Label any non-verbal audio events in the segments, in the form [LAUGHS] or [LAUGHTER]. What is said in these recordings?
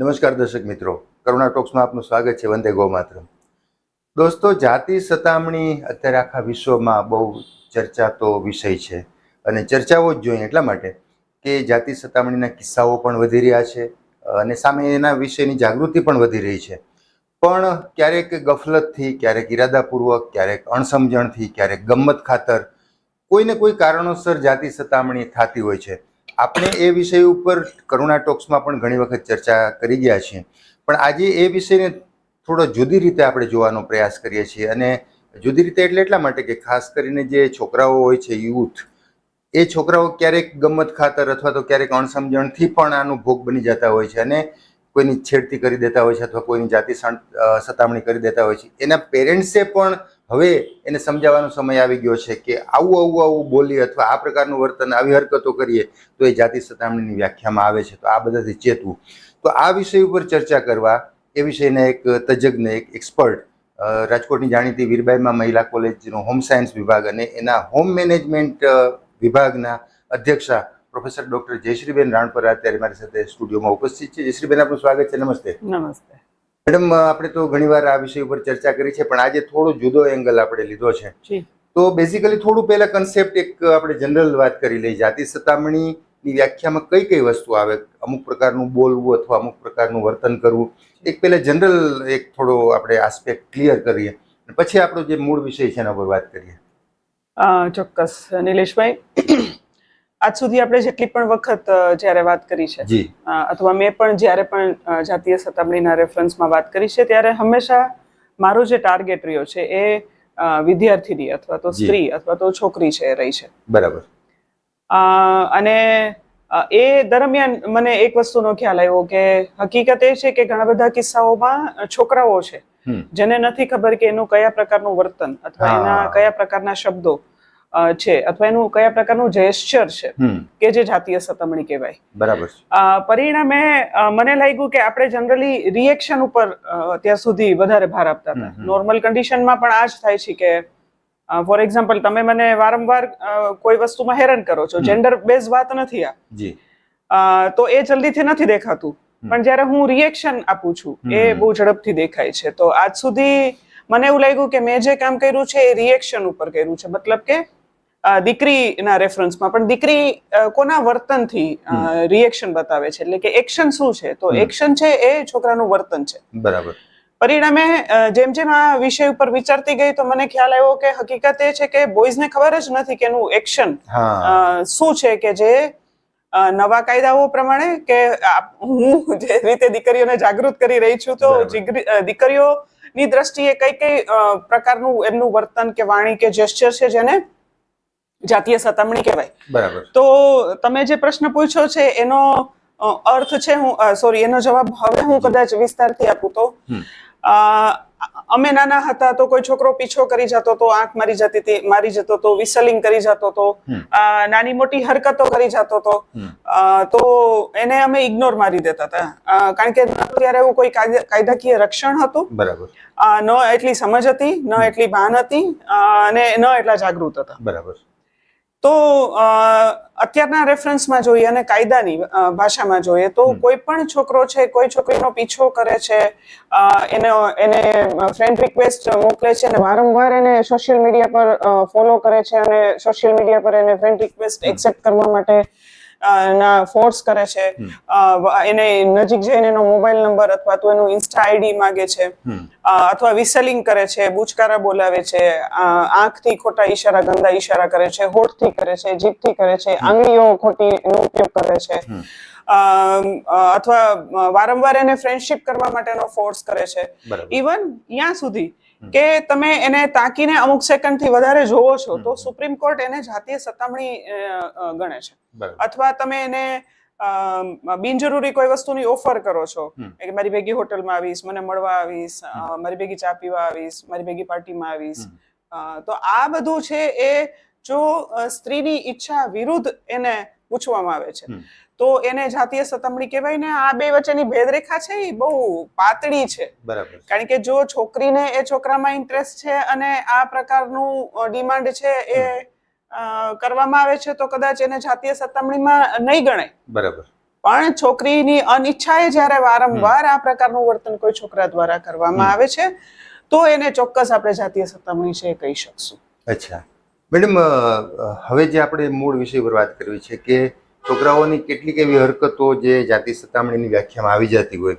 નમસ્કાર દર્શક મિત્રો. કરુણા ટોક્સમાં આપનું સ્વાગત છે. વંદે ગૌમાતરમ દોસ્તો, જાતિ સતામણી અત્યારે આખા વિશ્વમાં બહુ ચર્ચાતો વિષય છે અને ચર્ચાઓ જ જોઈએ એટલા માટે કે જાતિ સતામણીના કિસ્સાઓ પણ વધી રહ્યા છે અને સામે એના વિશેની જાગૃતિ પણ વધી રહી છે. પણ ક્યારેક ગફલતથી, ક્યારેક ઇરાદાપૂર્વક ક્યારેક અણસમજણથી, ક્યારેક ગમત ખાતર કોઈને કોઈ કારણોસર જાતિ સતામણી થતી હોય છે. આપણે એ વિષય ઉપર કરુણા ટોક્સમાં પણ ઘણી વખત ચર્ચા કરી ગયા છીએ. પણ આજે એ વિષયને થોડો જુદી રીતે આપણે જોવાનો પ્રયાસ કરીએ છીએ અને જુદી રીતે એટલે એટલા માટે કે ખાસ કરીને જે છોકરાઓ હોય છે, યુથ, એ છોકરાઓ ક્યારેક ગમત ખાતર અથવા તો ક્યારેક અણસમજણથી પણ આનો ભોગ બની જતા હોય છે અને કોઈની છેડતી કરી દેતા હોય છે અથવા કોઈની જાતિ સતામણી કરી દેતા હોય છે. એના પેરેન્ટ્સે પણ હવે એને સમજાવવાનો સમય આવી ગયો છે કે આવું આવું આવું બોલીએ અથવા આ પ્રકારનું વર્તન, આવી હરકતો કરીએ, તો એ જાતિ સતામણીની વ્યાખ્યામાં આવે છે. તો આ બધાથી ચેતવું તો આ વિષય ઉપર ચર્ચા કરવા, એ વિષયના એક તજજ્ઞ, એક એક્સપર્ટ રાજકોટની જાણીતી વીરબાઈમાં મહિલા કોલેજનો હોમ સાયન્સ વિભાગ અને એના હોમ મેનેજમેન્ટ વિભાગના અધ્યક્ષા પ્રોફેસર ડોક્ટર જયશ્રીબેન રાણપરા અત્યારે મારી સાથે સ્ટુડિયોમાં ઉપસ્થિત છે. જયશ્રીબેન, આપનું સ્વાગત છે. નમસ્તે. નમસ્તે. મેડમ આપણે તો ઘણીવાર આ વિષય ઉપર ચર્ચા કરી છે પણ આજે થોડો જુદો એંગલ આપણે લીધો છે. તો બેઝિકલી થોડું પહેલા કન્સેપ્ટ એક આપણે જનરલ વાત કરી લઈએ. જાતિ સતામણીની વ્યાખ્યામાં કઈ કઈ વસ્તુ આવે? અમુક પ્રકારનું બોલવું અથવા અમુક પ્રકારનું વર્તન કરવું. એક પહેલા જનરલ એક થોડો આપણે આસ્પેક્ટ ક્લિયર કરીએ. પછી આપણો જે મૂળ વિષય છે એના પર વાત કરીએ. ચોક્કસ. નિલેશભાઈ? આજ સુધી આપણે જેટલી પણ વખત જ્યારે વાત કરી છે અથવા મેં પણ જ્યારે પણ જાતીય સતામણીના રેફરન્સમાં વાત કરી છે ત્યારે હંમેશા મારો જે ટાર્ગેટ રહ્યો છે એ વિદ્યાર્થીની અથવા તો સ્ત્રી અથવા તો છોકરી છે રહી છે. બરાબર. અ, અને એ દરમિયાન મને એક વસ્તુનો ખ્યાલ આવ્યો કે હકીકત એ છે કે ઘણા બધા કિસ્સાઓમાં છોકરાઓ છે જેને નથી ખબર કે એનું કયા પ્રકારનું વર્તન અથવા એના કયા પ્રકારના શબ્દો છે. અથવા એનું કયા પ્રકારનું જેસ્ચર છે કે જે જાતીય સતામણી કહેવાય. બરાબર અ, પરિણામે મને લાગ્યું કે આપણે જનરલી રિએક્શન ઉપર અત્યાર સુધી વધારે ભાર આપતા હતા. નોર્મલ કન્ડિશનમાં પણ આ જ થાય છે કે ફોર એક્ઝામ્પલ તમે મને વારંવાર કોઈ વસ્તુમાં હેરાન કરો છો. જેન્ડર બેઝ વાત નથી આ. જી. તો એ જલ્દીથી નથી દેખાતું. પણ જ્યારે હું રિએક્શન આપું છું એ બહુ ઝડપથી દેખાય છે. તો આજ સુધી મને એવું લાગ્યું કે મેં જે કામ કર્યું છે એ રિએક્શન ઉપર કર્યું છે. મતલબ કે દીકરીના રેફરન્સમાં. પણ દીકરી કોના વર્તનથી રિએક્શન બતાવે છે? એટલે કે એક્શન શું છે? તો એક્શન છે એ છોકરાનું વર્તન છે. બરાબર. પરિણામે જેમ જેમ આ વિષય ઉપર વિચારતી ગઈ તો મને ખ્યાલ આવ્યો કે હકીકત એ છે કે બોયઝને ખબર જ નથી કે એનું એક્શન શું છે કે જે નવા કાયદાઓ પ્રમાણે કે હું જે રીતે દીકરીઓને જાગૃત કરી રહી છું તો દીકરીઓની દ્રષ્ટિએ કઈ કઈ પ્રકારનું એમનું વર્તન કે વાણી કે જેસ્ચર છે જેને જાતીય સતામણી કહેવાય. બરાબર. તો તમે જે પ્રશ્ન પૂછ્યો છે એનો અર્થ છે હું સોરી એનો જવાબ હવે હું કદાચ વિસ્તારથી આપું તો. અમે નાના હતા તો કોઈ છોકરો પીછો કરી જતો તો આંખ મારી જતી હતી મારી જતો તો વિસલિંગ કરી જતો તો નાની મોટી હરકતો કરી જતો તો. તો એને અમે ઇગ્નોર મારી દેતા હતા. કારણ કે ત્યારે એવું કોઈ કાયદાકીય રક્ષણ હતું. બરાબર. ન એટલી સમજ હતી ન એટલી ભાન હતી અને ન એટલા જાગૃત હતા. બરાબર. તો અત્યારના રેફરન્સમાં જોઈએ અને કાયદાની ભાષામાં જોઈએ તો કોઈ પણ છોકરો છે કોઈ છોકરીનો પીછો કરે છે એને એને ફ્રેન્ડ રિક્વેસ્ટ મોકલે છે અને વારંવાર એને સોશિયલ મીડિયા પર ફોલો કરે છે અને સોશિયલ મીડિયા પર એને ફ્રેન્ડ રિક્વેસ્ટ એક્સેપ્ટ કરવા માટે ના ફોર્સ કરે છે. એને નજીક જઈને એનો મોબાઈલ નંબર અથવા તો એનું ઇન્સ્ટા આઈડી માગે છે. અથવા વિસલિંગ કરે છે બુચકારા બોલાવે છે આંખથી ખોટા ઈશારા ગંદા ઈશારા કરે છે હોઠથી કરે છે જીભથી કરે છે આંગળીઓ ખોટી નો ઉપયોગ કરે છે. અથવા વારંવાર એને ફ્રેન્ડશિપ કરવા માટેનો ફોર્સ કરે છે. ઇવન ત્યાં સુધી કે તમે એને તાકીને અમુક સેકન્ડથી વધારે જોવો છો તો સુપ્રીમ કોર્ટ એને જાતીય સતામણી ગણે છે. અથવા તમે એને બિનજરૂરી કોઈ વસ્તુની ઓફર કરો છો કે મારી ભેગી હોટલમાં આવીશ મને મળવા આવીશ મારી ભેગી ચા પીવા આવીશ મારી ભેગી પાર્ટીમાં આવીશ તો આ બધું છે એ જો સ્ત્રીની ઈચ્છા વિરુદ્ધ એને પૂછવામાં આવે છે. તો એને જાતીય સતામણી કહેવાય ને આ બે વચ્ચેની ભેદરેખા છે એ બહુ પાતળી છે. બરાબર. કારણ કે જો છોકરીને એ છોકરામાં ઇન્ટરેસ્ટ છે અને આ પ્રકારનું ડિમાન્ડ છે એ કરવામાં આવે છે તો કદાચ એને જાતીય સતામણીમાં નહીં ગણાય. બરાબર. પણ છોકરીની અનિચ્છાએ જ્યારે વારંવાર આ પ્રકારનું વર્તન કોઈ છોકરા દ્વારા કરવામાં આવે છે તો એને ચોક્કસ આપણે જાતીય સતામણી છે એ કહી શકશું. અચ્છા. મેડમ હવે જે આપણે મૂળ વિષય પર વાત કરવી છે કે છોકરાઓની કેટલીક એવી હરકતો જે જાતિ સતામણીની વ્યાખ્યામાં આવી જતી હોય.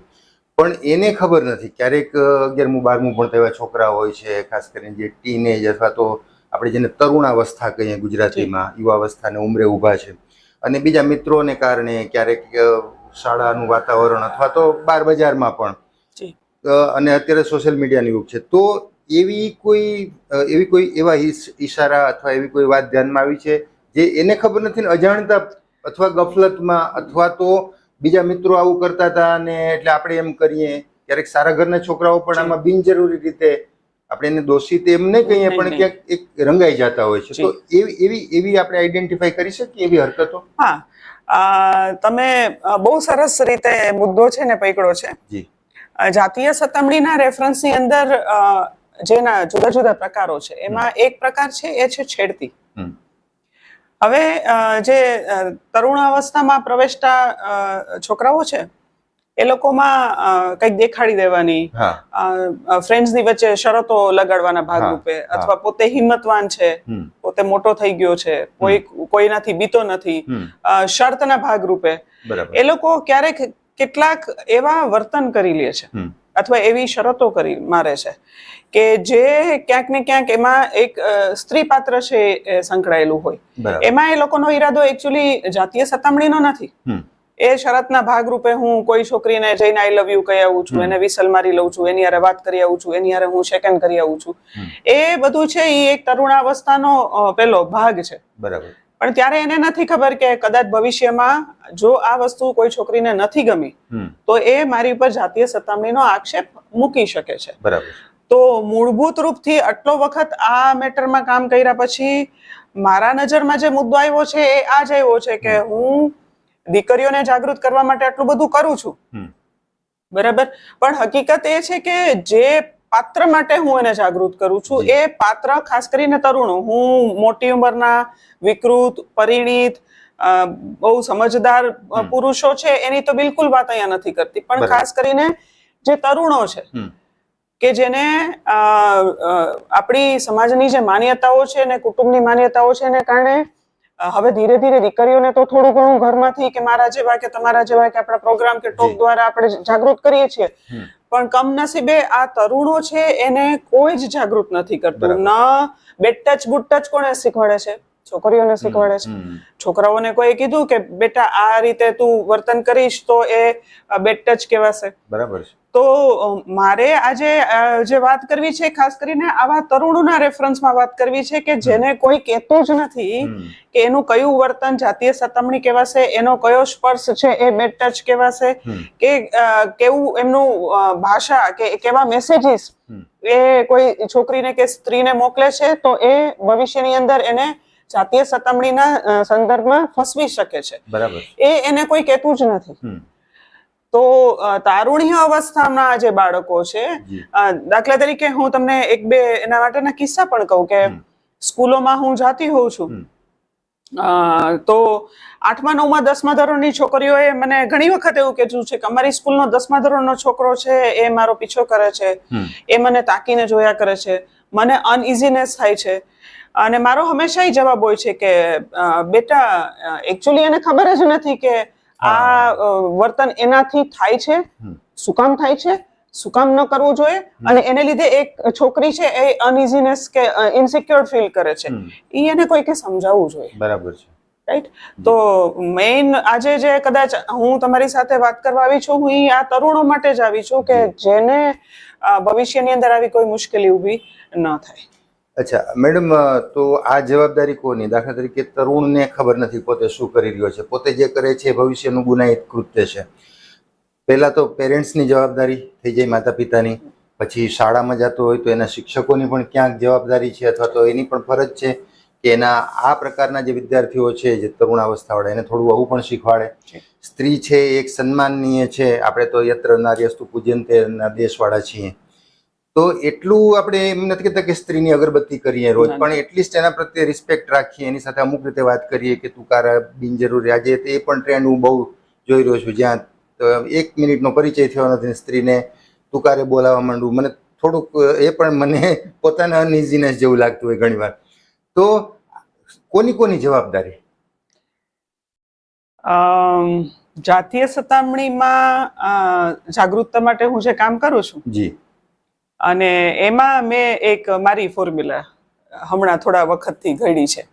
પણ એને ખબર નથી. ક્યારેક અગિયારમું બારમું ભણતા એવા છોકરા હોય છે ખાસ કરીને જે ટીનેજ અથવા તો આપણે જેને તરુણાવસ્થા કહીએ ગુજરાતીમાં યુવાવસ્થાને ઉંમરે ઊભા છે. અને બીજા મિત્રોને કારણે ક્યારેક શાળાનું વાતાવરણ અથવા તો બાર બજારમાં પણ અને અત્યારે સોશિયલ મીડિયાનો યુગ છે. તો એવી કોઈ એવી કોઈ એવા ઈશારા અથવા એવી કોઈ વાત ધ્યાનમાં આવી છે જે એને ખબર નથી ને અજાણતા અથવા ગફલતમાં અથવા તો બીજા મિત્રો આવું કરતા હતા અને એટલે આપણે એમ કરીએ ક્યારેક સારા ઘરના છોકરાઓ પણ આમાં બિનજરૂરી રીતે આપણે એને દોષિત એમ નહીં કહીએ પણ ક્યાંક એક રંગાઈ જતા હોય છે. તો એવી એવી એવી આપણે આઈડેન્ટિફાઈ કરી શકીએ એવી હરકતો? હા. તમે બહુ સરસ રીતે મુદ્દો છે ને પકડો છે. જી. જાતીય સતામણીના રેફરન્સની અંદર જેના જુદા જુદા પ્રકારો છે એમાં એક પ્રકાર છે એ છે છેડતી. હવે જે તરુણાવસ્થામાં પ્રવેશતા છોકરાઓ છે એ લોકોમાં કંઈક દેખાડી દેવાની ફ્રેન્ડ્સની વચ્ચે શરતો લગાડવાના ભાગરૂપે. અથવા પોતે હિંમતવાન છે પોતે મોટો થઈ ગયો છે કોઈ કોઈનાથી બીતો નથી શરતના ભાગરૂપે એ લોકો ક્યારેક કેટલાક એવા વર્તન કરી લે છે. અથવા એવી શરતો કરી મારે છે કે જે ક્યાંક ને ક્યાંક એમાં એક સ્ત્રી પાત્ર છે સંકળાયેલું હોય. એમાં એ લોકોનો ઈરાદો એકચ્યુઅલી જાતીય સતામણીનો નથી. એ શરતના ભાગરૂપે હું કોઈ છોકરીને જઈને આઈ લવ યુ કહી આવું છું એને વિસલ મારી લઉં છું એની હારે વાત કરી આવું છું એની હારે હું સેકન્ડ કરી આવું છું. એ બધું છે એ એક તરુણાવસ્થાનો પેલો ભાગ છે. બરાબર. પણ ત્યારે એને નથી ખબર કે કદાચ ભવિષ્યમાં જો આ વસ્તુ કોઈ છોકરીને નથી ગમી તો એ મારી ઉપર જાતીય સતામણીનો આક્ષેપ મૂકી શકે છે. બરાબર. તો મૂળભૂત રૂપથી આટલો વખત આ મેટરમાં કામ કર્યા પછી મારા નજરમાં જે મુદ્દો આવ્યો છે એ આ જ આવ્યો છે કે હું દીકરીઓને જાગૃત કરવા માટે આટલું બધું કરું છું. બરાબર? પણ હકીકત એ છે કે જે પાત્ર માટે હું એને જાગૃત કરું છું. એ પાત્ર ખાસ કરીને તરુણો હું મોટી ઉંમરના વિકૃત પરિણીત બહુ સમજદાર પુરુષો છે એની તો બિલકુલ વાત અહીંયા નથી કરતી. પણ ખાસ કરીને જે તરુણો છે કે જેને આપણી સમાજની જે માન્યતાઓ છે ને કુટુંબની માન્યતાઓ છે એને કારણે હવે ધીરે ધીરે દીકરીઓને તો થોડું ઘણું ઘરમાંથી કે મારા જેવા કે તમારા જેવા કે આપણા પ્રોગ્રામ કે ટોક દ્વારા આપણે જાગૃત કરીએ છીએ. પણ કમનસીબે આ તરુણો છે એને કોઈ જ જાગૃત નથી કરતું. ના બેટ ટચ બુટ ટચ કોને શીખવાડે છે? છોકરીઓને શીખવાડે છે. છોકરાઓને કોઈ કીધું કે બેટા આ રીતે તું વર્તન કરીશ તો એ બેટ ટચ કહેવાશે. બરાબર છે. તો મારે આજે જે વાત કરવી છે ખાસ કરીને આવા તરુણોના રેફરન્સમાં વાત કરવી છે કે જેને કોઈ કહેતો જ નથી કે એનું કયું વર્તન જાતીય સતામણી કહેવાશે એનો કયો સ્પર્શ છે એ બેટ ટચ કહેવાશે કે કેવું એમનું ભાષા કે કેવા મેસેજીસ એ કોઈ છોકરીને કે સ્ત્રીને મોકલે છે તો એ ભવિષ્યની અંદર એને જાતીય સતામણીના સંદર્ભમાં ફસવી શકે છે. બરાબર. એ એને કોઈ કહેતું જ નથી. તો તારુણ્ય અવસ્થાના જે બાળકો છે દાખલા તરીકે હું તમને એક બે એના માટેના કિસ્સા પણ કહું કે સ્કૂલોમાં હું જાતી હોઉં છું. તો આઠમા નવમા દસમા ધોરણની છોકરીઓએ મને ઘણી વખત એવું કીધું છે કે અમારી સ્કૂલનો દસમા ધોરણનો છોકરો છે એ મારો પીછો કરે છે. એ મને તાકીને જોયા કરે છે. મને અનઇઝીનેસ થાય છે. અને મારો હંમેશા એ જવાબ હોય છે કે બેટા એકચ્યુઅલી એને ખબર જ નથી કે આ વર્તન એનાથી થાય છે શું કામ થાય છે શું કામ ન કરવું જોઈએ અને એને લીધે એક છોકરી છે એ અનઇઝીનેસ કે ઇનસિક્યોર ફીલ કરે છે. એ એને કોઈકે સમજાવવું જોઈએ. બરાબર છે. રાઈટ તો મેઇન આજે જે કદાચ હું તમારી સાથે વાત કરવા આવી છું હું આ તરુણો માટે જ આવી છું કે જેને ભવિષ્યની અંદર આવી કોઈ મુશ્કેલી ઊભી ન થાય. અચ્છા મેડમ તો આ જવાબદારી કોની? દાખલા તરીકે તરુણને ખબર નથી પોતે શું કરી રહ્યો છે. પોતે જે કરે છે ભવિષ્યનું ગુનાહિત કૃત્ય છે. પહેલાં તો પેરેન્ટ્સની જવાબદારી થઈ જાય માતા પિતાની પછી શાળામાં જતો હોય તો એના શિક્ષકોની પણ ક્યાંક જવાબદારી છે અથવા તો એની પણ ફરજ છે કે એના આ પ્રકારના જે વિદ્યાર્થીઓ છે જે તરુણાવસ્થાવાળા એને થોડું આવું પણ શીખવાડે. સ્ત્રી છે એક સન્માનનીય છે. આપણે તો યત્ર નાર્યસ્તુ પૂજ્યંતે દેશવાળા છીએ. તો એટલું આપણે એમ નથી કહેતા કે સ્ત્રીની અગરબત્તી કરીએ રોજ પણ એટલીસ્ટ એના પ્રત્યે રિસ્પેક્ટ રાખીએ. એની સાથે અમુક રીતે વાત કરીએ કે તું કારા બિનજરૂરી. આજે તે પણ ટ્રેન્ડ હું બહુ જોઈ રહ્યો છું. જ્યાં એક મિનિટનો પરિચય થયો નથી સ્ત્રીને તુકારે બોલાવવા માંડવું મને થોડુંક એ પણ મને [LAUGHS] પોતાના અનઇઝીનેસ જેવું લાગતું હોય ઘણીવાર. તો કોની કોની જવાબદારી? જાતીય સતામણીમાં જાગૃતતા માટે હું જે કામ કરું છું જી. અને એમાં મેં એક મારી ફોર્મ્યુલા હમણાં થોડા વખતથી ઘડી છે.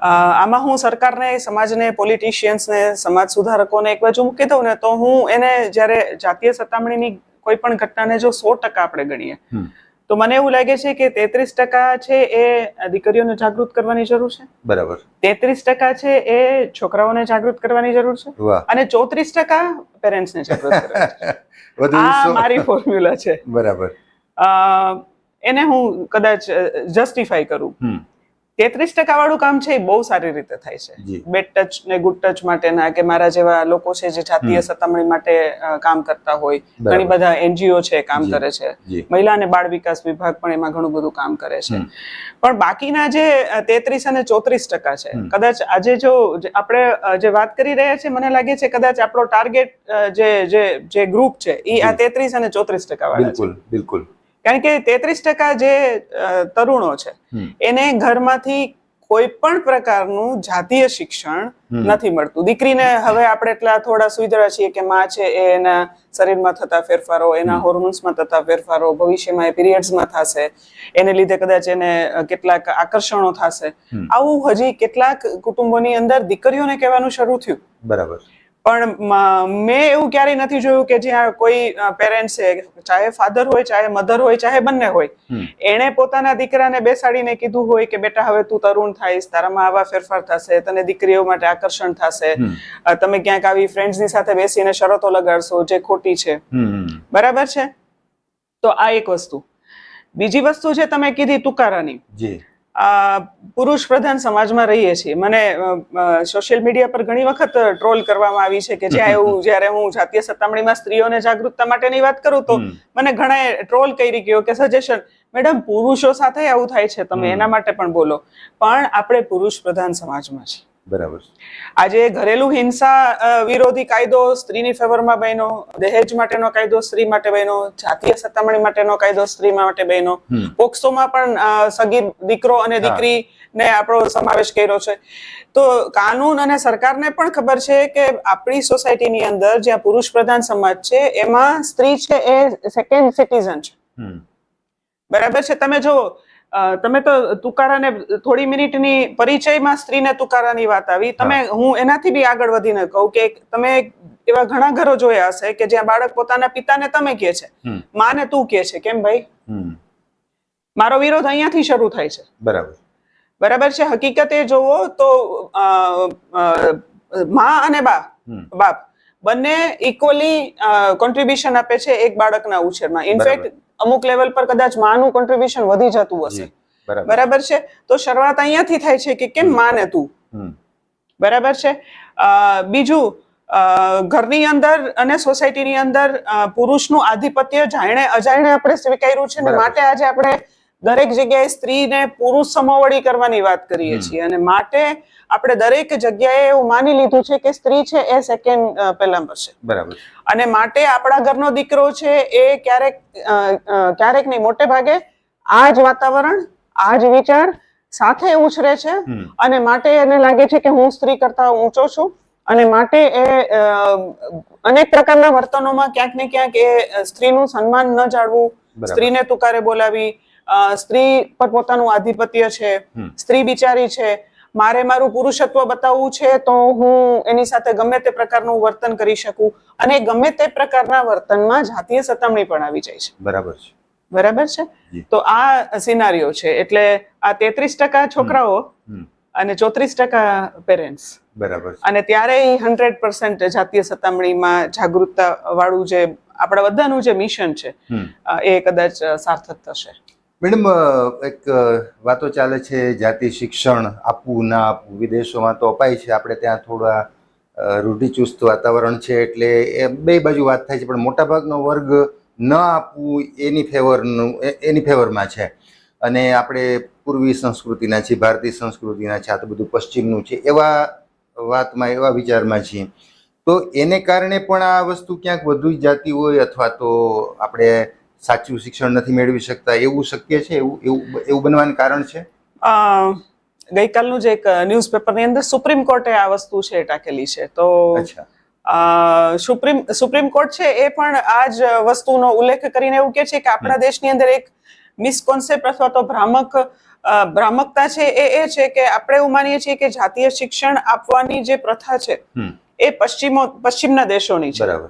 આમાં હું સરકારને સમાજને પોલિટિશિયન્સને સમાજ સુધારકોને એક બાજુ મૂકી દઉં ને તો હું એને જ્યારે જાતીય સતામણીની કોઈ પણ ઘટનાને જો સો ટકા આપણે ગણીએ તો મને એવું લાગે છે કે તેત્રીસ ટકા છે એ દીકરીઓને જાગૃત કરવાની જરૂર છે? બરાબર. તેત્રીસ ટકા છે એ છોકરાઓને જાગૃત કરવાની જરૂર છે? અને ચોત્રીસ ટકા પેરેન્ટ્સને જાગૃત કરવાની [LAUGHS] આ મારી ફોર્મ્યુલા છે. બરાબર. એને હું કદાચ જસ્ટિફાય કરું. તેત્રીસ ટકા વાળું કામ છે એ બહુ સારી રીતે થાય છે. બેડ ટચ ને ગુડ ટચ માટેના કે મારા જેવા લોકો છે જે જાતીય સતામણી માટે કામ કરતા હોય. ઘણી બધા એનજીઓ છે કામ કરે છે. મહિલા અને બાળ વિકાસ વિભાગ પણ એમાં ઘણું બધું કામ કરે છે. પણ બાકીના જે તેત્રીસ અને ચોત્રીસ ટકા છે કદાચ આજે જો આપણે જે વાત કરી રહ્યા છે મને લાગે છે કદાચ આપણો ટાર્ગેટ જે જે જે ગ્રુપ છે એ આ તેત્રીસ અને ચોત્રીસ ટકા વાળા બિલકુલ બિલકુલ. કારણ કે તેત્રીસ ટકા જે તરુણો છે એને ઘરમાંથી કોઈ પણ પ્રકારનું જાતીય શિક્ષણ નથી મળતું. દીકરીને હવે આપણે એટલા થોડા સુવિધા છીએ કે માં છે એ એના શરીરમાં થતા ફેરફારો એના. હોર્મોન્સમાં થતા ફેરફારો ભવિષ્યમાં એ પીરિયડ્સમાં થશે એને લીધે કદાચ એને કેટલાક આકર્ષણો થશે. આવું હજી કેટલાક કુટુંબોની અંદર દીકરીઓને કહેવાનું શરૂ થયું. બરાબર. પણ મેં એવું ક્યારેય નથી જોયું કે જ્યાં કોઈ પેરેન્ટ્સ છે ચાહે ફાધર હોય ચાહે મધર હોય ચાહે બંને હોય. એણે પોતાના દીકરાને બેસાડીને કીધું હોય કે બેટા હવે તું તરુણ થાઈશ તારામાં આવા ફેરફાર થશે તને દીકરીઓ માટે આકર્ષણ થશે. તમે ક્યાંક આવી ફ્રેન્ડ્સની સાથે બેસીને શરતો લગાડશો જે ખોટી છે. બરાબર છે? તો આ એક વસ્તુ. બીજી વસ્તુ છે તમે કીધી તુકારાની. પુરુષ પ્રધાન સમાજમાં રહીએ છીએ. મને સોશિયલ મીડિયા પર ઘણી વખત ટ્રોલ કરવામાં આવી છે કે જ્યાં એવું જ્યારે હું જાતીય સતામણીમાં સ્ત્રીઓને જાગૃતતા માટેની વાત કરું તો મને ઘણા ટ્રોલ કરી ગયો કે સજેશન મેડમ પુરુષો સાથે આવું થાય છે. તમે એના માટે પણ બોલો. પણ આપણે પુરુષ પ્રધાન સમાજમાં છીએ. બરાબર આજે ઘરેલું હિંસા વિરોધી કાયદો સ્ત્રીની ફેવરમાં બન્યો દહેજ માટેનો કાયદો સ્ત્રી માટે બન્યો જાતીય સત્તામણી માટેનો કાયદો સ્ત્રી માટે બન્યો. પોક્સોમાં પણ અ, સગીર દીકરો અને દીકરી ને આપણો સમાવેશ કર્યો છે. તો કાનૂન અને સરકારને પણ ખબર છે કે આપણી સોસાયટીની અંદર જ્યાં પુરુષ પ્રધાન સમાજ છે એમાં સ્ત્રી છે એ સેકન્ડ સિટીઝન છે. બરાબર છે? તમે જો તમે તો તુકારાને થોડી મિનિટની પરિચયમાં સ્ત્રીને તુકારાની વાત આવી. તમે હું. એનાથી બી આગળ વધીને કહું કે તમે એવા ઘણા ઘરો જોયા હશે કે જ્યાં બાળક પોતાના પિતાને તમે કહે છે. માને તું કહે છે. કેમ ભાઈ? મારો વિરોધ અહીંયાથી શરૂ થાય છે. બરાબર. બરાબર છે? હકીકત એ જોવો તો મા અને બા બાપ બંને ઇક્વલી કોન્ટ્રીબ્યુશન આપે છે એક બાળકના ઉછેરમાં. ઇનફેક્ટ અમુક લેવલ પર કદાચ માનું કોન્ટ્રીબ્યુશન વધી જતું હશે. બરાબર. છે? તો શરૂઆત અહીંયાથી થાય છે કે કેમ માને તું? બરાબર છે? બીજું ઘરની અંદર અને સોસાયટીની અંદર પુરુષનું આધિપત્ય જાણે અજાણે આપણે સ્વીકાર્યું છે માટે આજે આપણે દરેક જગ્યાએ સ્ત્રીને પુરુષ સમોવડી કરવાની વાત કરીએ છીએ અને માટે આપણે દરેક જગ્યાએ એવું માની લીધું છે કે સ્ત્રી છે એ સેકન્ડ પહેલા છે. બરાબર અને માટે આપણા ઘરનો દીકરો છે એ ક્યારેક ક્યારેક નહીં મોટે ભાગે આ જ વાતાવરણ આ જ વિચાર સાથે ઉછરે છે અને માટે એને લાગે છે કે હું સ્ત્રી કરતા ઊંચો છું અને માટે એ અનેક પ્રકારના વર્તનોમાં ક્યાંક ને ક્યાંક એ સ્ત્રીનું સન્માન ન જાળવું. સ્ત્રીને તુકારે બોલાવી સ્ત્રી પર પોતાનું આધિપત્ય છે સ્ત્રી બિચારી છે મારે મારું પુરુષત્વ બતાવવું છે તો હું એની સાથે ગમે તે પ્રકારનું વર્તન કરી શકું અને ગમે તે પ્રકારના વર્તનમાં જાતીય સતામણી પણ આવી જાય છે. બરાબર છે. બરાબર છે? તો આ સિનારીઓ છે. એટલે આ તેત્રીસ ટકા છોકરાઓ અને ચોત્રીસ ટકા પેરેન્ટ્સ બરાબર અને ત્યારે હંડ્રેડ પર્સન્ટ જાતીય સતામણીમાં જાગૃતતા વાળું જે આપણા બધાનું જે મિશન છે એ કદાચ સાર્થક થશે. મેડમ એક વાતો ચાલે છે, જાતિ શિક્ષણ આપવું, ના આપવું, વિદેશોમાં તો અપાય છે. આપણે ત્યાં થોડા રૂઢિચુસ્ત વાતાવરણ છે, એટલે એ બે બાજુ વાત થાય છે, પણ મોટાભાગનો વર્ગ ન આપવું એની ફેવરનું એની ફેવરમાં છે. અને આપણે પૂર્વી સંસ્કૃતિના છીએ, ભારતીય સંસ્કૃતિના છે આ તો બધું પશ્ચિમનું છે, એવા વાતમાં, એવા વિચારમાં છીએ. તો એને કારણે પણ આ વસ્તુ ક્યાંક વધુ જાતી હોય, અથવા તો આપણે સાચું શિક્ષણ નથી મેળવી શકતા એવું શક્ય છે? એવું એવું એવું બનવાનું કારણ છે? અ, ગઈકાલનું જે એક ન્યૂઝપેપરની અંદર સુપ્રીમ કોર્ટે આ વસ્તુ છે ટાંકેલી છે. તો સુપ્રીમ સુપ્રીમ કોર્ટ છે એ પણ આ જ વસ્તુનો ઉલ્લેખ કરીને એવું કે છે કે આપણા દેશની અંદર એક મિસકોન્સેપ્ટ અથવા તો ભ્રામક ભ્રામકતા છે એ એ છે કે આપણે એવું માનીએ છીએ કે જાતીય શિક્ષણ આપવાની જે પ્રથા છે એ પશ્ચિમો પશ્ચિમના દેશોની છે. બરાબર.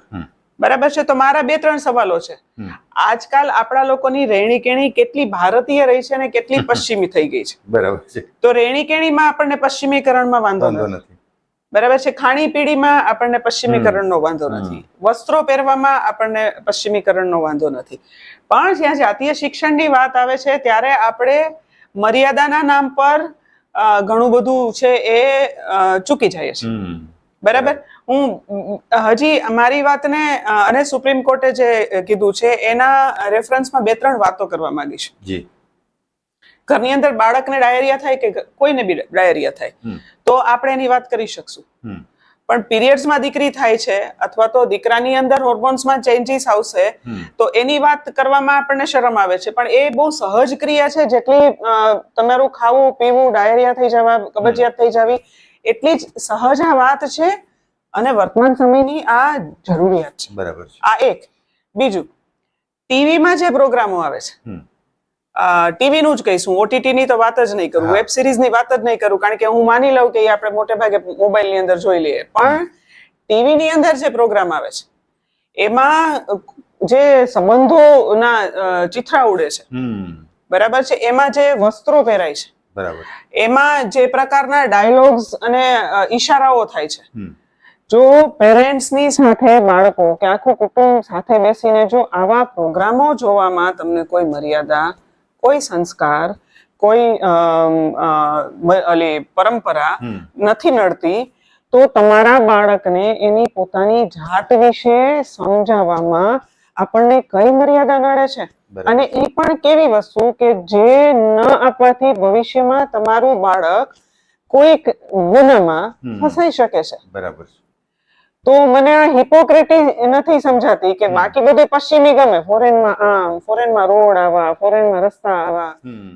બરાબર છે? તો મારા બે ત્રણ સવાલો છે. આજકાલ આપણા લોકોની રહેણી કેણી કેટલી ભારતીય રહી છે અને કેટલી [LAUGHS] પશ્ચિમી થઈ ગઈ છે. બરાબર છે. તો રહેણી કેણીમાં આપણને પશ્ચિમીકરણમાં વાંધો નથી. બરાબર છે? ખાણી પીણીમાં આપણને પશ્ચિમીકરણનો વાંધો નથી. વસ્ત્રો પહેરવામાં આપણને પશ્ચિમીકરણનો વાંધો નથી. પણ જ્યાં જાતીય શિક્ષણની વાત આવે છે ત્યારે આપણે મર્યાદાના નામ પર ઘણું બધું છે એ ચૂકી જઈએ છીએ. હમ. બરાબર? હું હજી મારી વાતને અને સુપ્રીમ કોર્ટે જે કીધું છે એના રેફરન્સમાં બે ત્રણ વાતો કરવા માંગીશ. જી. ઘરની અંદર બાળકને ડાયરિયા થાય કે કોઈને બી ડાયરિયા થાય તો આપણે એની વાત કરી શકશું. પણ પીરિયડ્સમાં દીકરી થાય છે અથવા તો દીકરાની અંદર હોર્મોન્સમાં ચેન્જીસ આવશે તો એની વાત કરવામાં આપણને શરમ આવે છે. પણ એ બહુ સહજ ક્રિયા છે જેટલી તમારું ખાવું પીવું ડાયરિયા થઈ જવા કબજિયાત થઈ જવી એટલી જ સહજ આ વાત છે અને વર્તમાન સમયની આ જરૂરિયાત છે. બરાબર છે. આ એક. બીજું ટીવીમાં જે પ્રોગ્રામો આવે છે ટીવી નું જ કહીશું ઓટીટી ની તો વાત જ નહીં કરું વેબ સિરીઝની વાત જ નહીં કરું કારણ કે હું માની લઉં કે આપણે મોટે ભાગે મોબાઈલની અંદર જોઈ લઈએ. પણ ટીવી ની અંદર જે પ્રોગ્રામ આવે છે એમાં જે સંબંધોના ચિત્રા ઉડે છે. બરાબર છે? એમાં જે વસ્ત્રો પહેરાય છે બરાબર. એમાં જે પ્રકારના ડાયલોગ્સ અને ઈશારાઓ થાય છે. જો પેરેન્ટ્સની સાથે બાળકો કે આખું કુટુંબ સાથે બેસીને જો આવા પ્રોગ્રામો જોવામાં તમને કોઈ મર્યાદા કોઈ સંસ્કાર કોઈ ઓલી પરંપરા નથી નડતી તો તમારા બાળકને એની પોતાની જાત વિશે સમજાવવામાં આપણને કઈ મર્યાદા નડે છે? અને એ પણ કેવી વસ્તુ કે જે ન આપવાથી ભવિષ્યમાં તમારું બાળક કોઈક ગુનામાં ફસાઈ શકે છે. બરાબર છે. તો મને આ હિપોક્રેટી નથી સમજાતી કે બાકી બધું પશ્ચિમી ગમે. ફોરેનમાં આમ ફોરેનમાં રોડ આવા ફોરેનમાં રસ્તા આવા.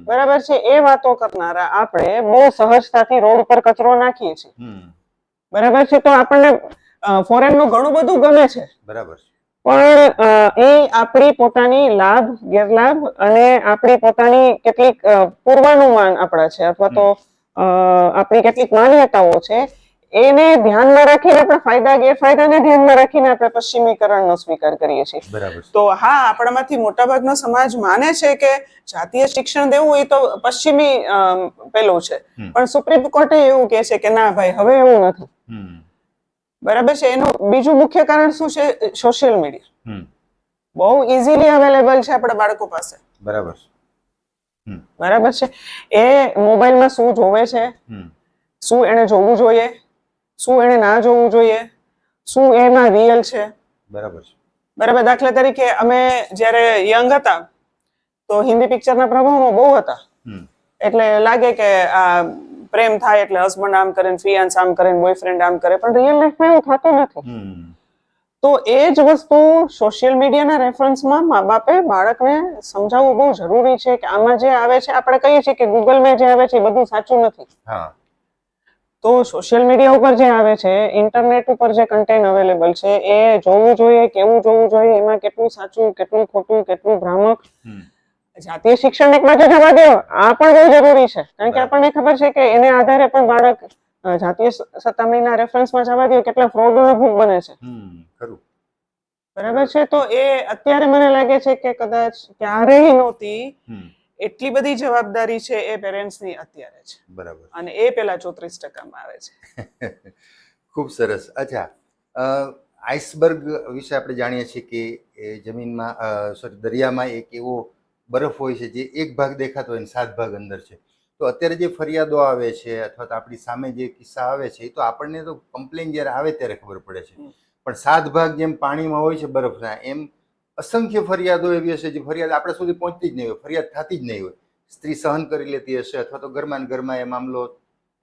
બરાબર છે? એ વાતો કરનારા આપણે બહુ સહજતાથી રોડ પર કચરો નાખીએ છીએ. બરાબર છે? તો આપણને ફોરેનનું ઘણું બધું ગમે છે. બરાબર છે. પણ એ આપણી પોતાની લાભ ગેરલાભ અને આપણી પોતાની કેટલીક પૂર્વાનુમાન આપણા છે અથવા તો અ, આપણી કેટલીક માન્યતાઓ છે એને ધ્યાનમાં રાખીને આપણે ફાયદા ગેરફાયદાને ધ્યાનમાં રાખીને આપણે પશ્ચિમીકરણનો સ્વીકાર કરીએ છીએ. તો હા આપણામાંથી મોટાભાગનો સમાજ માને છે કે જાતીય શિક્ષણ દેવું એ તો પશ્ચિમી પેલું છે. પણ સુપ્રીમ કોર્ટે એવું કહે છે કે ના ભાઈ હવે એવું નથી. બરાબર છે? એનું બીજું મુખ્ય કારણ શું છે? Social media. બહુ ઇઝીલી અવેલેબલ છે આપણા બાળકો પાસે. બરાબર છે. બરાબર છે? એ મોબાઈલમાં શું જોવે છે? શું એને જોવું જોઈએ? શું એને ના જોવું જોઈએ? શું એમાં રિયલ છે? બરાબર છે. બરાબર. દાખલા તરીકે અમે જ્યારે યંગ હતા તો હિન્દી પિક્ચરના પ્રભાવમાં બહુ હતા. એટલે લાગે કે આ પ્રેમ થાય એટલે હસબન્ડ આમ કરે ફિયાન્સ આમ કરે બોયફ્રેન્ડ આમ કરે પણ રિયલ લાઈફમાં એવું થતું નથી. તો એ જ વસ્તુ સોશિયલ મીડિયાના રેફરન્સમાં મા બાપે બાળકને સમજાવવું બહુ જરૂરી છે કે આમાં જે આવે છે આપણે કહીએ છીએ કે ગૂગલમાં જે આવે છે એ બધું સાચું નથી. તો સોશિયલ મીડિયા ઉપર જે આવે છે ઇન્ટરનેટ ઉપર જે કન્ટેન્ટ અવેલેબલ છે એ જોવું જોઈએ કેવું જોવું જોઈએ એમાં કેટલું સાચું કેટલું ખોટું કેટલું ભ્રામક. જાતીય શિક્ષણ એક બાજુ જવા દો. આ પણ બહુ જરૂરી છે. કારણ કે આપણને ખબર છે કે એને આધારે પણ બાળક જાતીય સતામણીના રેફરન્સમાં જવા દો કેટલા ફ્રોડનો ભોગ બને છે. ખરું. બરાબર છે? તો એ અત્યારે મને લાગે છે કે કદાચ ક્યારેય નહોતી. એટલી બધી જવાબદારી છે એ પેરેન્ટ્સની અત્યારે છે. બરાબર. અને એ પેલા ચોત્રીસ ટકામાં આવે છે. [LAUGHS] ખૂબ સરસ. અચ્છા આઈસબર્ગ વિશે આપણે જાણીએ છીએ કે એ જમીનમાં સોરી દરિયામાં એક એવો બરફ હોય છે જે એક ભાગ દેખાતો હોય ને સાત ભાગ અંદર છે. તો અત્યારે જે ફરિયાદો આવે છે અથવા તો આપણી સામે જે કિસ્સા આવે છે એ તો આપણને તો કમ્પ્લેન જ્યારે આવે ત્યારે ખબર પડે છે. પણ સાત ભાગ જેમ પાણીમાં હોય છે બરફના એમ અસંખ્ય ફરિયાદો એવી હશે જે ફરિયાદ આપણે સુધી પહોંચતી જ નહીં હોય ફરિયાદ થતી જ નહીં હોય. સ્ત્રી સહન કરી લેતી હશે અથવા તો ઘરમાં ને ઘરમાં એ મામલો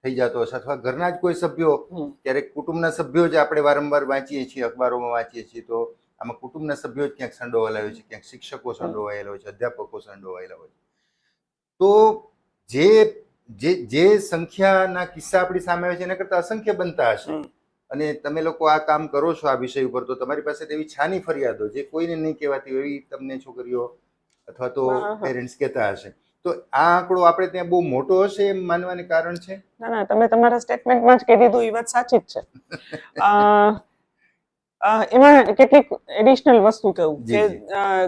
થઈ જતો હશે અથવા ઘરના જ કોઈ સભ્યો. ક્યારેક કુટુંબના સભ્યો જ આપણે વારંવાર વાંચીએ છીએ અખબારોમાં વાંચીએ છીએ તો આમાં કુટુંબના સભ્યો જ ક્યાંક સંડોવાયેલા હોય છે ક્યાંક શિક્ષકો સંડોવાયેલા હોય છે અધ્યાપકો સંડોવાયેલા હોય છે. તો જે જે જે સંખ્યાના કિસ્સા આપણી સામે આવે છે એના કરતાં અસંખ્ય બનતા હશે. અને તમે લોકો આ કામ કરો છો આ વિષય ઉપર તો તમારી પાસે એવી છાની ફરિયાદો જે કોઈને નહીં કહેવાતી એવી તમને છોકરીઓ અથવા તો. પેરેન્ટ્સ કહેતા હશે. તો આ આંકડો આપણે ત્યાં બહુ મોટો હશે એમ માનવાને કારણ છે? ના ના તમે તમારા સ્ટેટમેન્ટમાં જ કહી દીધું એ વાત સાચી જ છે. [LAUGHS] એમાં કેટલીક એડિશનલ વસ્તુ કહું કે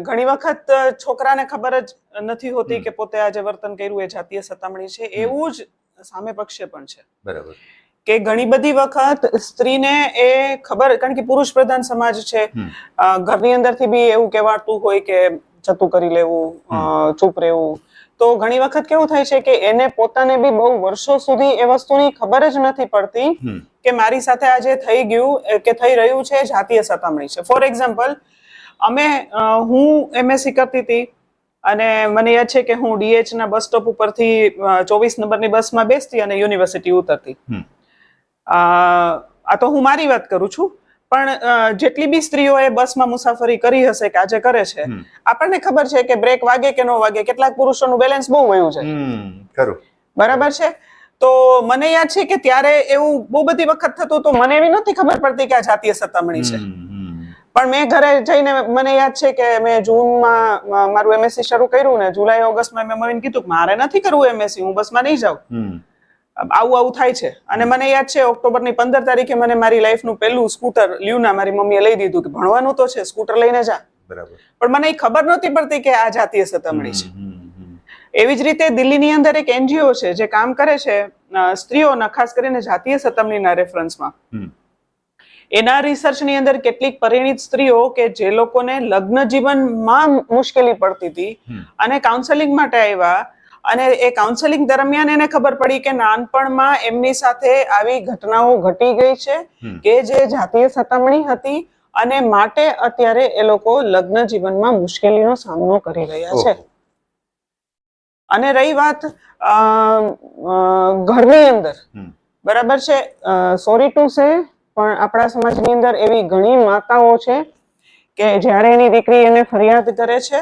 ઘણી વખત છોકરાને ખબર જ નથી હોતી કે પોતે આ જે વર્તન કર્યું એ જાતીય સતામણી છે એવું જ સામે પક્ષે પણ છે. બરાબર. કે ઘણી બધી વખત સ્ત્રીને એ ખબર કારણ કે પુરુષ પ્રધાન સમાજ છે ઘરની અંદરથી બી એવું કહેવાતું હોય કે જતું કરી લેવું ચૂપ રહેવું તો ઘણી વખત કેવું થાય છે કે એને પોતાને બી બહુ વર્ષો સુધી એ વસ્તુની ખબર જ નથી પડતી કે મારી સાથે આજે થઈ ગયું કે થઈ રહ્યું છે જાતીય સતામણી છે. ફોર એક્ઝામ્પલ અમે હું એમએસસી કરતી હતી અને મને યાદ છે કે હું ડીએચ ના બસ સ્ટોપ ઉપરથી ચોવીસ નંબરની બસમાં બેસતી અને યુનિવર્સિટી ઉતરતી. આ તો હું મારી વાત કરું છું. પણ જેટલી બી સ્ત્રીઓએ બસમાં મુસાફરી કરી હશે કે આજે કરે છે આપણને ખબર છે કે બ્રેક વાગે કે ન વાગે કેટલાક પુરુષોનું બેલેન્સ બહુ વયું છે. ખરું. બરાબર છે? તો મને યાદ છે કે ત્યારે એવું બહુ બધી વખત થતું તો મને એવી નથી ખબર પડતી કે આ જાતીય સતામણી છે. પણ મેં ઘરે જઈને મને યાદ છે કે મેં જૂનમાં મારું એમએસસી શરૂ કર્યું ને જુલાઈ ઓગસ્ટમાં મેં મમ્મીને કીધું કે મારે નથી કરવું એમએસસી હું બસમાં નહીં જાઉં. આવું આવું થાય છે. અને મને યાદ છે ઓક્ટોબરની પંદર તારીખે મને મારી લાઈફનું પહેલું સ્કૂટર લ્યુના મારી મમ્મીએ લઈ દીધું કે ભણવાનું તો છે સ્કૂટર લઈને જા. બરાબર. પણ મને એ ખબર નહોતી પડતી કે આ જાતીય સતામણી છે. એવી જ રીતે દિલ્હીની અંદર એક એનજીઓ છે જે કામ કરે છે સ્ત્રીઓના ખાસ કરીને જાતીય સતામણીના રેફરન્સમાં. એના રિસર્ચની અંદર કેટલીક પરિણીત સ્ત્રીઓ કે જે લોકોને લગ્ન જીવનમાં મુશ્કેલી પડતી હતી અને કાઉન્સેલિંગ માટે આવ્યા અને એ કાઉન્સેલિંગ દરમિયાન એને ખબર પડી કે નાનપણમાં એમની સાથે આવી ઘટનાઓ ઘટી ગઈ છે કે જે જાતીય સતામણી હતી અને માટે અત્યારે એ લોકો લગ્ન જીવનમાં મુશ્કેલીનો સામનો કરી રહ્યા છે. અને રહી વાત ઘરની અંદર. બરાબર છે? સોરી ટુ સે પણ આપણા સમાજની અંદર એવી ઘણી માતાઓ છે કે જ્યારે એની દીકરી એને ફરિયાદ કરે છે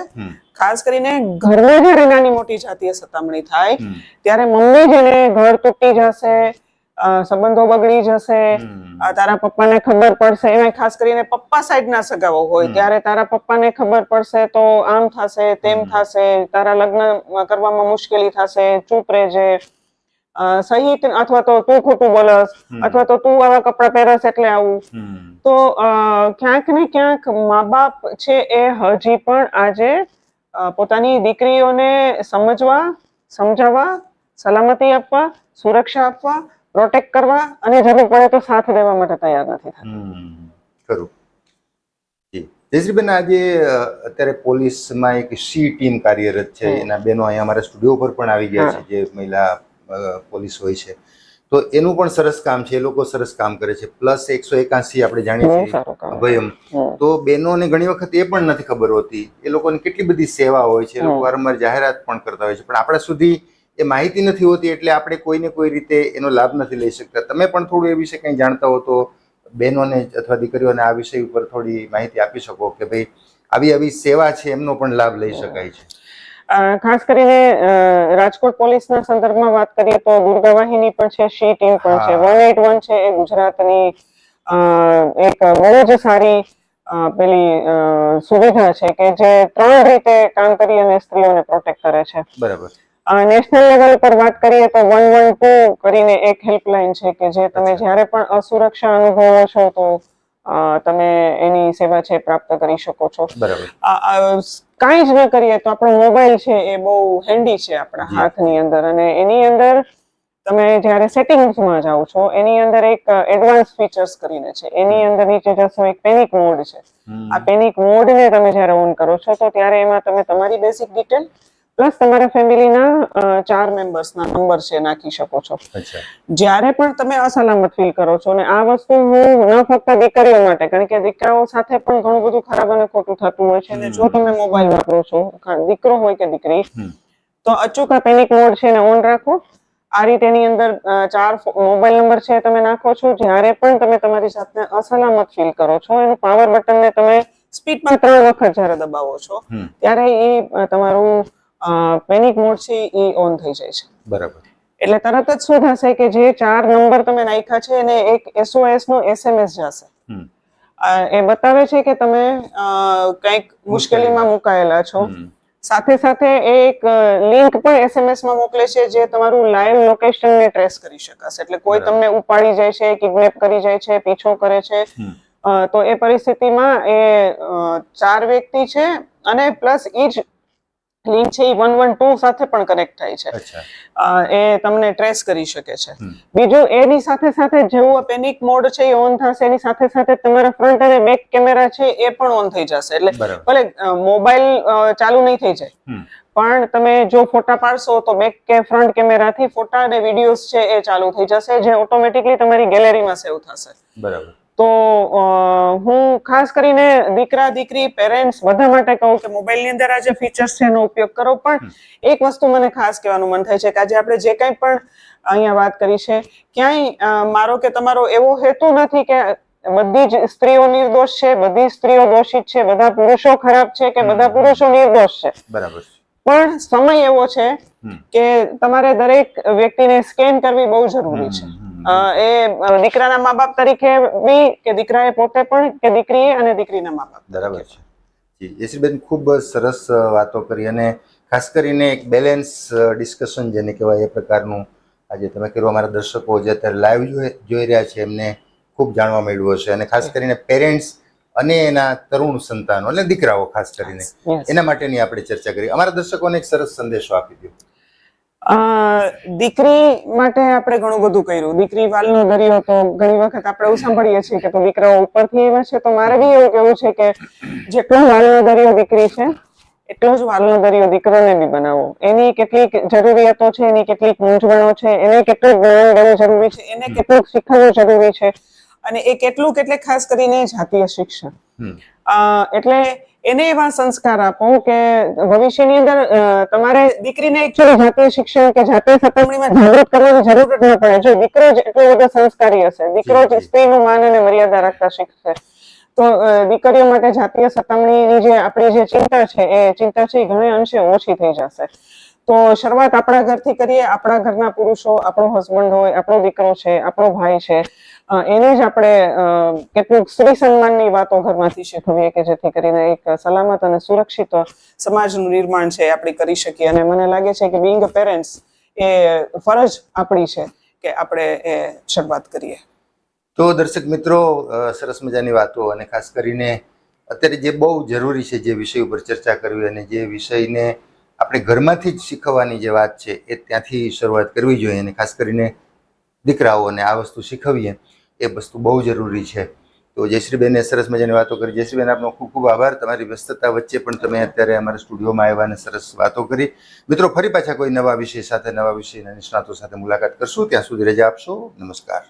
ખાસ કરીને ઘરમાં જ્યારે નાની મોટી જાતીય સતામણી થાય ત્યારે મમ્મી જ એને ઘર તૂટી જશે સંબંધો બગડી જશે તારા પપ્પાને ખબર પડશે એમાં ખાસ કરીને પપ્પા સાઈડના સગાઓ હોય ત્યારે તારા પપ્પાને ખબર પડશે તો આમ થશે તેમ. થશે તારા લગ્ન કરવામાં મુશ્કેલી થશે ચૂપ રહેજે અ, સહિત અથવા તો તું ખોટું બોલસ અથવા તો તું આવા કપડાં પહેરસ એટલે આવું. તો ક્યાંક ને ક્યાંક મા બાપ છે એ હજી પણ આજે પોતાની દીકરીઓને સમજવા સમજાવવા સલામતી આપવા સુરક્ષા આપવા પ્રોટેક્ટ કરવા અને જરૂર પડે તો સાથ દેવા માટે તૈયાર નથી. ખરું. જયશ્રીબેન આજે અત્યારે પોલીસમાં એક સી ટીમ કાર્યરત છે. એના બહેનો અહીંયા અમારા સ્ટુડિયો પર પણ આવી ગયા છે જે મહિલા પોલીસ હોય છે. તો એનું પણ સરસ કામ છે એ લોકો સરસ કામ કરે છે. પ્લસ એકસો એકાસી આપણે જાણીએ છીએ સારું અભયમ. તો બહેનોને ઘણી વખત એ પણ નથી ખબર હોતી. એ લોકોને કેટલી બધી સેવા હોય છે એ લોકો વારંવાર જાહેરાત પણ કરતા હોય છે. પણ આપણા સુધી એ માહિતી નથી હોતી એટલે આપણે કોઈને કોઈ રીતે એનો લાભ નથી લઈ શકતા. તમે પણ થોડું એ વિશે કંઈ જાણતા હો તો બહેનોને અથવા દીકરીઓને આ વિષય ઉપર થોડી માહિતી આપી શકો કે ભાઈ આવી આવી સેવા છે એમનો પણ લાભ લઈ શકાય છે. ખાસ કરીને રાજકોટ પોલીસના સંદર્ભમાં વાત કરીએ તો દુર્ગાવાહિની પણ છે શી ટીમ પણ છે વન એટ વન છે એ ગુજરાતની એક બહુ જ સારી પેલી સુવિધા છે કે જે ત્રણ રીતે કામ કરી અને સ્ત્રીઓને પ્રોટેક્ટ કરે છે. બરાબર. નેશનલ લેવલ પર વાત કરીએ તો વન વન ટુ કરીને એક હેલ્પલાઇન છે કે જે તમે જ્યારે પણ અસુરક્ષા અનુભવો છો તો તમે એની સેવા છે પ્રાપ્ત કરી શકો છો. બરાબર. કાંઈ જ ન કરીએ તો આપણો મોબાઈલ છે એ બહુ હેન્ડી છે આપણા હાથની અંદર. અને એની અંદર તમે જ્યારે સેટિંગ્સમાં જાઓ છો એની અંદર એક એડવાન્સ ફીચર્સ કરીને છે. એની અંદર નીચે જશો એક પેનિક મોડ છે. આ પેનિક મોડને તમે જ્યારે ઓન કરો છો તો ત્યારે એમાં તમે તમારી બેસિક ડિટેલ પ્લસ તમારા ફેમિલીના ચાર મેમ્બર્સના નંબર છે નાખી શકો છો. જ્યારે પણ તમે અસલામત ફીલ કરો છો અને આ વસ્તુ હું ન ફક્ત દીકરીઓ માટે કારણ કે દીકરાઓ સાથે પણ ઘણું બધું ખરાબ અને ખોટું થતું હોય છે અને જો તમે મોબાઈલ વાપરો છો દીકરો હોય કે દીકરી તો અચૂક આ પેનિક મોડ છે એને ઓન રાખો. આ રીતે એની અંદર ચાર મોબાઈલ નંબર છે તમે નાખો છો. જ્યારે પણ તમે તમારી જાતને અસલામત ફીલ કરો છો એનું પાવર બટનને તમે સ્પીડમાં ત્રણ વખત જ્યારે દબાવો છો ત્યારે એ તમારું પેનિક મોડ છે એ ઓન થઈ જાય છે. બરાબર. એટલે તરત જ શું થશે કે જે ચાર નંબર તમે નાખ્યા છે એને એક એસઓએસ નો એસએમએસ જશે. એ બતાવે છે કે તમે કંઈક મુશ્કેલીમાં મુકાયેલા છો. સાથે સાથે એ એક લિંક પણ એસએમએસમાં મોકલે છે જે તમારું લાઈવ લોકેશન ને ટ્રેસ કરી શકાશે. એટલે કોઈ તમને ઉપાડી જાય છે કિડનેપ કરી જાય છે પીછો કરે છે. તો એ પરિસ્થિતિમાં એ ચાર વ્યક્તિ છે અને પ્લસ જ લિંક છે એ વન વન ટુ સાથે પણ કનેક્ટ થાય છે. એ તમને ટ્રેસ કરી શકે છે. બીજું એની સાથે સાથે જેવું પેનિક મોડ છે એ ઓન થશે એની સાથે સાથે તમારા ફ્રન્ટ અને બેક કેમેરા છે એ પણ ઓન થઈ જશે. એટલે ભલે મોબાઈલ ચાલુ નહીં થઈ જાય. પણ તમે જો ફોટા પાડશો તો બેક કે ફ્રન્ટ કેમેરાથી ફોટા અને વિડીયોઝ છે એ ચાલુ થઈ જશે જે ઓટોમેટિકલી તમારી ગેલેરીમાં સેવ થશે. બરાબર. તો હું ખાસ કરીને દીકરા દીકરી પેરેન્ટ્સ બધા માટે કહું કે મોબાઈલની અંદર આ જે ફીચર્સ છે એનો ઉપયોગ કરો. પણ એક વસ્તુ મને ખાસ કહેવાનું મન થાય છે કે આજે આપણે જે કંઈ પણ અહીંયા વાત કરી છે ક્યાંય મારો કે તમારો એવો હેતુ નથી કે બધી જ સ્ત્રીઓ નિર્દોષ છે બધી સ્ત્રીઓ દોષિત છે બધા પુરુષો ખરાબ છે કે બધા પુરુષો નિર્દોષ છે. બરાબર પણ સમય એવો છે કે તમારે દરેક વ્યક્તિને સ્કેન કરવી બહુ જરૂરી છે. એ દીકરાના મા બાપ તરીકે બી કે દીકરાએ પોતે પણ કે દીકરીએ અને દીકરીના મા બાપ બરાબર છે. જી યશીબેન ખૂબ સરસ વાતો કરી અને ખાસ કરીને એક બેલેન્સ ડિસ્કશન જેને કહેવાય એ પ્રકારનું આજે તમે કર્યું. અમારા દર્શકો જે અત્યારે લાઈવ જોઈ રહ્યા છે એમને ખૂબ જાણવા મળ્યું હશે. અને ખાસ કરીને પેરેન્ટ્સ અને એના તરુણ સંતાનો એટલે દીકરાઓ ખાસ કરીને. એના માટેની આપણે ચર્ચા કરી. અમારા દર્શકોને એક સરસ સંદેશો આપી દો અ, દીકરી માટે આપણે ઘણું બધું કર્યું. દીકરી વાલનો દરિયો તો ઘણી વખત આપણે એવું સાંભળીએ છીએ કે તો દીકરાઓ ઉપરથી આવ્યા છે તો મારે બી એવું કેવું છે કે જેટલો વાલનો દરિયો દીકરી છે એટલો જ વાલનો દરિયો દીકરોને બી બનાવો. એની કેટલીક જરૂરિયાતો છે એની કેટલીક મૂંઝવણો છે એને કેટલું જ્ઞાન દેવું જરૂરી છે એને કેટલુંક શીખવવું જરૂરી છે અને એ કેટલું કેટલે ખાસ કરીને જાતીય શિક્ષણ. એટલે એને એવા સંસ્કાર આપો કે ભવિષ્યની અંદર તમારે દીકરીને એકચુઅલી જાતીય શિક્ષણ કે જાતીય સતામણીમાં જાગૃત કરવાની જરૂર જ ન પડે. જો દીકરો જ એટલો બધો સંસ્કારી હશે દીકરો જ સ્ત્રીનું માન અને મર્યાદા રાખતા શીખશે તો દીકરીઓ માટે જાતીય સતામણીની જે આપણી જે ચિંતા છે એ ચિંતા છે એ ઘણે અંશે ઓછી થઈ જશે. તો શરૂઆત આપણા ઘરથી કરીએ. આપણા ઘરના પુરુષો, આપણો હસબન્ડ હોય, આપણો દીકરો છે, આપણો ભાઈ છે. એને જ આપણે કેટલીક સ્ત્રી સન્માનની વાતો ઘરમાંથી શીખવીએ કે જેથી કરીને એક સલામત અને સુરક્ષિત સમાજનું નિર્માણ છે આપણે કરી શકીએ. અને મને લાગે છે કે બિંગ પેરેન્ટ્સ એ ફરજ આપણી છે કે આપણે એ શરૂઆત કરીએ. તો દર્શક મિત્રો સરસ મજાની વાતો અને ખાસ કરીને અત્યારે જે બહુ જરૂરી છે જે વિષય ઉપર ચર્ચા કરવી અને જે વિષયને આપણે ઘરમાંથી જ શીખવવાની જે વાત છે, એ ત્યાંથી શરૂઆત કરવી જોઈએ અને ખાસ કરીને દીકરાઓને આ વસ્તુ શીખવીએ, એ વસ્તુ બહુ જરૂરી છે. તો જયશ્રીબેને સરસ મજાની વાતો કરી. જયશ્રીબેન, આપનો ખૂબ ખૂબ આભાર. તમારી વ્યસ્તતા વચ્ચે પણ તમે અત્યારે અમારા સ્ટુડિયોમાં આવ્યા અને સરસ વાતો કરી. મિત્રો, ફરી પાછા કોઈ નવા વિષય સાથે, નવા વિષયના નિષ્ણાતો સાથે મુલાકાત કરશું. ત્યાં સુધી રજા આપશો. નમસ્કાર.